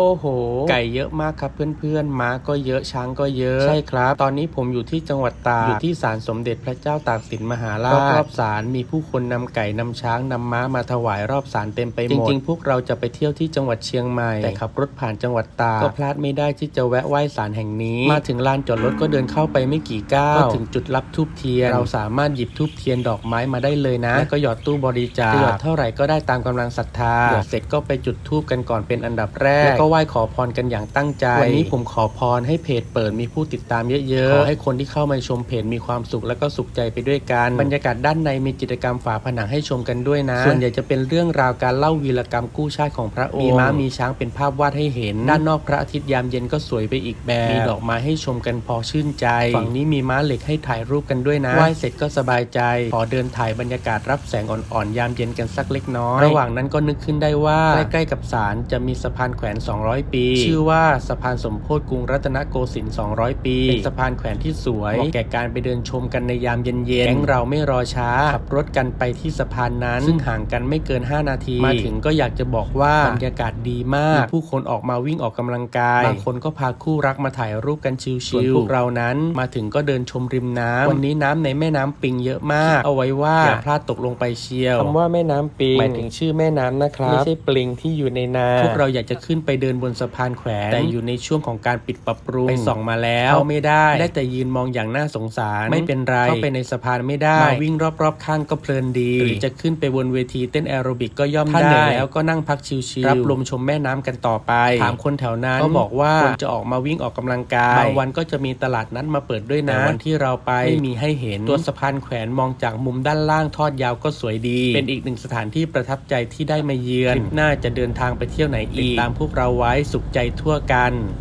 โอ้โห ไก่เยอะมากครับเพื่อนๆ ม้าก็เยอะ ช้างก็เยอะ ใช่ครับ ตอนนี้ผมอยู่ที่จังหวัดตาก อยู่ที่ศาลสมเด็จพระเจ้าตากสินมหาราช รอบๆศาลมีผู้คนนำไก่นำช้างนำม้ามาถวายรอบศาลเต็มไปหมด จริงๆ พวกเราจะไปเที่ยวที่จังหวัดเชียงใหม่ แต่ขับรถผ่านจังหวัดตาก ก็พลาดไม่ได้ที่จะแวะไหว้ศาลแห่งนี้ มาถึงลานจอดรถก็เดินเข้าไปไม่กี่ก้าว ก็ถึงจุดรับทูบเทียน เราสามารถหยิบทูบเทียนดอกไม้มาได้เลยนะ แล้วก็หยอดตู้บริจาค หยอดเท่าไหร่ก็ได้ตามกำลังศรัทธาหยอดเสร็จก็ไปจุดทูบกันก่อนเป็นอันดับแรกแล้วก็ไหว้ขอพรกันอย่างตั้งใจ วันนี้ผมขอพรให้เพจเปิดมีผู้ติดตามเยอะๆขอให้คนที่เข้ามาชมเพจมีความสุขแล้วก็สุขใจไปด้วยกัน บรรยากาศด้านในมีกิจกรรมฝาผนังให้ชมกันด้วยนะ ส่วนใหญ่จะเป็นเรื่องราวการเล่าวีรกรรมกู้ชาติของพระองค์ มีม้ามีช้างเป็นภาพวาดให้เห็น ด้านนอกพระอาทิตย์ยามเย็นก็สวยไปอีกแบบ มีดอกไม้ให้ชมกันพอชื่นใจ ฝั่งนี้มีม้าเหล็กให้ถ่ายรูปกันด้วยนะไหว้เสร็จก็สบายใจ ขอเดินถ่ายบรรยากาศรับแสงอ่อนๆยามเย็นกันสักเล็กน้อย ระหว่างนั้นก็นึกขึ้นได้ว่าใกล้ๆกับศาลจะมีสะพานแขวน200 ปี ชื่อว่าสะพานสมโพธิกรุงรัตนโกสินทร์200 ปีเป็นสะพานแขวนที่สวยเหมาะแก่การไปเดินชมกันในยามเย็นๆแก๊งเราไม่รอช้าขับรถกันไปที่สะพานนั้น ซึ่งห่างกันไม่เกิน 5 นาที มาถึงก็อยากจะบอกว่าบรรยากาศดีมากมีผู้คนออกมาวิ่งออกกำลังกายบางคนก็พาคู่รักมาถ่ายรูปกันชิลๆส่วนพวกเรานั้น มาถึงก็เดินชมริมน้ำวันนี้น้ำในแม่น้ำปิงเยอะมาก เอาไว้ว่าอย่าพลาดตกลงไปเชียวคำว่าแม่น้ำปิงหมายถึงชื่อแม่น้ำนะครับไม่ใช่ปลิงที่อยู่ในน้ำพวกเราอยากจะขึ้นไปเดินบนสะพานแขวนแต่อยู่ในช่วงของการปิดปรับปรุงไปส่องมาแล้วเข้าไม่ได้ได้แต่ยืนมองอย่างน่าสงสารไม่เป็นไรเข้าไปในสะพานไม่ได้มาวิ่งรอบๆข้างก็เพลินดีหรือจะขึ้นไปบนเวทีเต้นแอโรบิกก็ย่อมได้ถ้าเหนื่อยแล้วก็นั่งพักชิลๆรับลมชมแม่น้ำกันต่อไปถามคนแถวนั้นก็บอกว่าควรจะออกมาวิ่งออกกำลังกายบางวันก็จะมีตลาดนัดมาเปิดด้วยนะแต่วันที่เราไปไม่มีให้เห็นตัวสะพานแขวนมองจากมุมด้านล่างทอดยาวก็สวยดี เป็นอีกหนึ่งสถานที่ประทับใจที่ได้มาเยือนทริปหน้าจะเดินทางไปเที่ยวไหนอีกติดตามพวกเราไว้สุขใจทั่วกัน